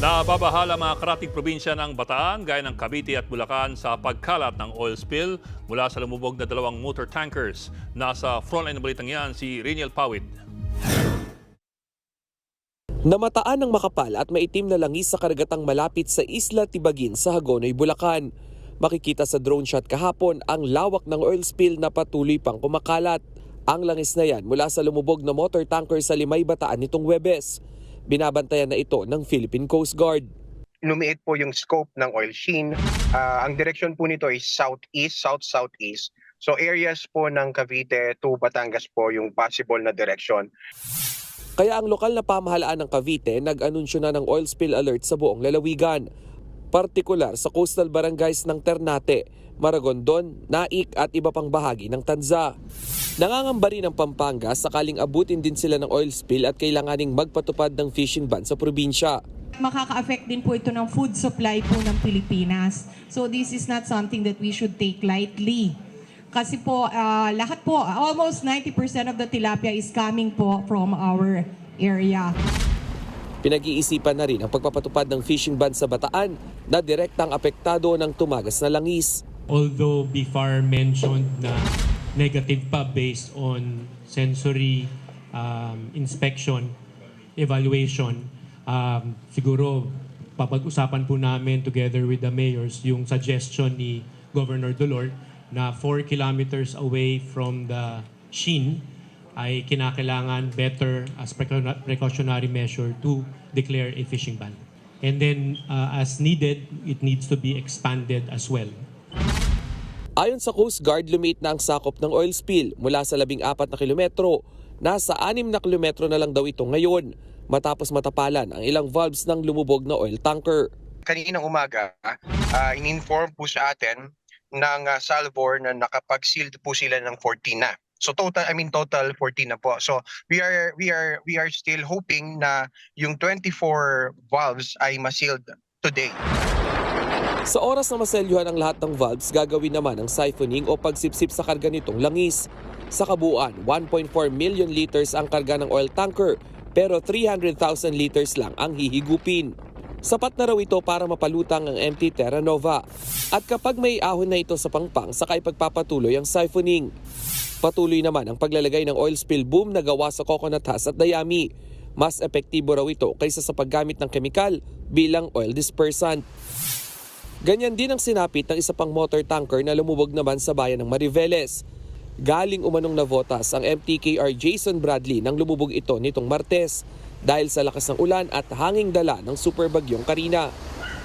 Nababahala mga karating probinsya ng Bataan, gaya ng Cavite at Bulacan sa pagkalat ng oil spill mula sa lumubog na dalawang motor tankers. Nasa frontline ng balitang yan si Reniel Pawid. Namataan ng makapal at maitim na langis sa karagatang malapit sa Isla Tibagin sa Hagonoy, Bulacan. Makikita sa drone shot kahapon ang lawak ng oil spill na patuloy pang kumakalat. Ang langis na yan mula sa lumubog na motor tanker sa Limay Bataan nitong Webes. Binabantayan na ito ng Philippine Coast Guard. lumiit po yung scope ng oil sheen. Ah, ang direction po nito is southeast, south-southeast. So areas po ng Cavite to Batangas po yung possible na direction. Kaya ang lokal na pamahalaan ng Cavite nag-anunsyo na ng oil spill alert sa buong lalawigan. Partikular sa coastal barangays ng Ternate, Maragondon, Naik at iba pang bahagi ng Tanza. Nangangamba rin ang Pampanga sakaling abutin din sila ng oil spill at kailanganing magpatupad ng fishing ban sa probinsya. makaka-affect din po ito ng food supply po ng Pilipinas. So this is not something that we should take lightly. Kasi po, ah, lahat po, almost 90% of the tilapia is coming po from our area. Pinag-iisipan na rin ang pagpapatupad ng fishing ban sa Bataan na direktang apektado ng tumagas na langis. Although BFAR mentioned na negative pa based on sensory um, inspection, evaluation, um, siguro papag-usapan po namin together with the mayors yung suggestion ni Governor Dolor na 4 kilometers away from the sheen ay kinakailangan better as precau- precautionary measure to declare a fishing ban. And then uh, as needed, it needs to be expanded as well. Ayon sa Coast Guard, lumit na ang sakop ng oil spill mula sa 14 na kilometro. Nasa 6 na kilometro na lang daw ito ngayon matapos matapalan ang ilang valves ng lumubog na oil tanker. Kaninang umaga, ah, in-inform po sa atin ng ah, Salvor na nakapag-sealed po sila ng 14 na. So total I mean total 14 na po. So we are we are we are still hoping na yung 24 valves ay ma-sealed today. Sa oras na maselyuhan ang lahat ng valves, gagawin naman ang siphoning o pagsipsip sa karga nitong langis. Sa kabuuan, 1.4 million liters ang karga ng oil tanker pero 300,000 liters lang ang hihigupin. Sapat na raw ito para mapalutang ang empty Terra Nova. At kapag may ahon na ito sa pangpang, saka ipagpapatuloy ang siphoning. Patuloy naman ang paglalagay ng oil spill boom na gawa sa coconut husk at dayami. Mas epektibo raw ito kaysa sa paggamit ng kemikal bilang oil dispersant. Ganyan din ang sinapit ng isa pang motor tanker na lumubog naman sa bayan ng Mariveles. Galing umanong na votas ang MTKR Jason Bradley nang lumubog ito nitong Martes dahil sa lakas ng ulan at hanging dala ng superbagyong Karina.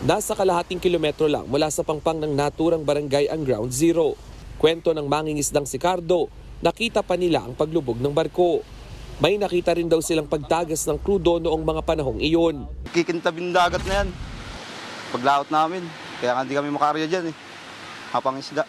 Nasa kalahating kilometro lang mula sa pangpang ng naturang barangay ang Ground Zero. Kwento ng mangingisdang si Cardo, nakita pa nila ang paglubog ng barko. May nakita rin daw silang pagtagas ng krudo noong mga panahong iyon. Kikintabing dagat na yan. Paglaot namin. Kaya hindi kami makarya dyan eh. Hapang isda.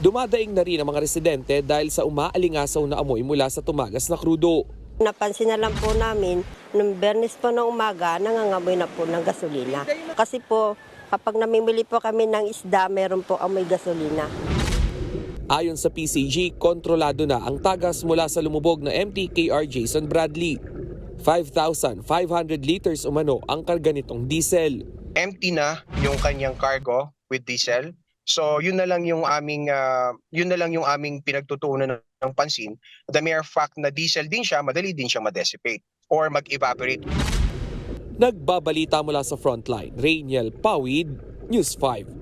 Dumadaing na rin ang mga residente dahil sa umaalingasaw na amoy mula sa tumagas na krudo. Napansin na lang po namin, nung bernis po ng umaga, nangangamoy na po ng gasolina. Kasi po, kapag namimili po kami ng isda, meron po amoy gasolina. Ayon sa PCG, kontrolado na ang tagas mula sa lumubog na MTKR Jason Bradley. 5,500 liters umano ang karga nitong diesel. empty na yung kanyang cargo with diesel. So yun na lang yung aming ah, yun na lang yung aming pinagtutuunan ng, ng pansin. The mere fact na diesel din siya, madali din siya ma-dissipate or mag-evaporate. Nagbabalita mula sa frontline, Rainiel Pawid, News 5.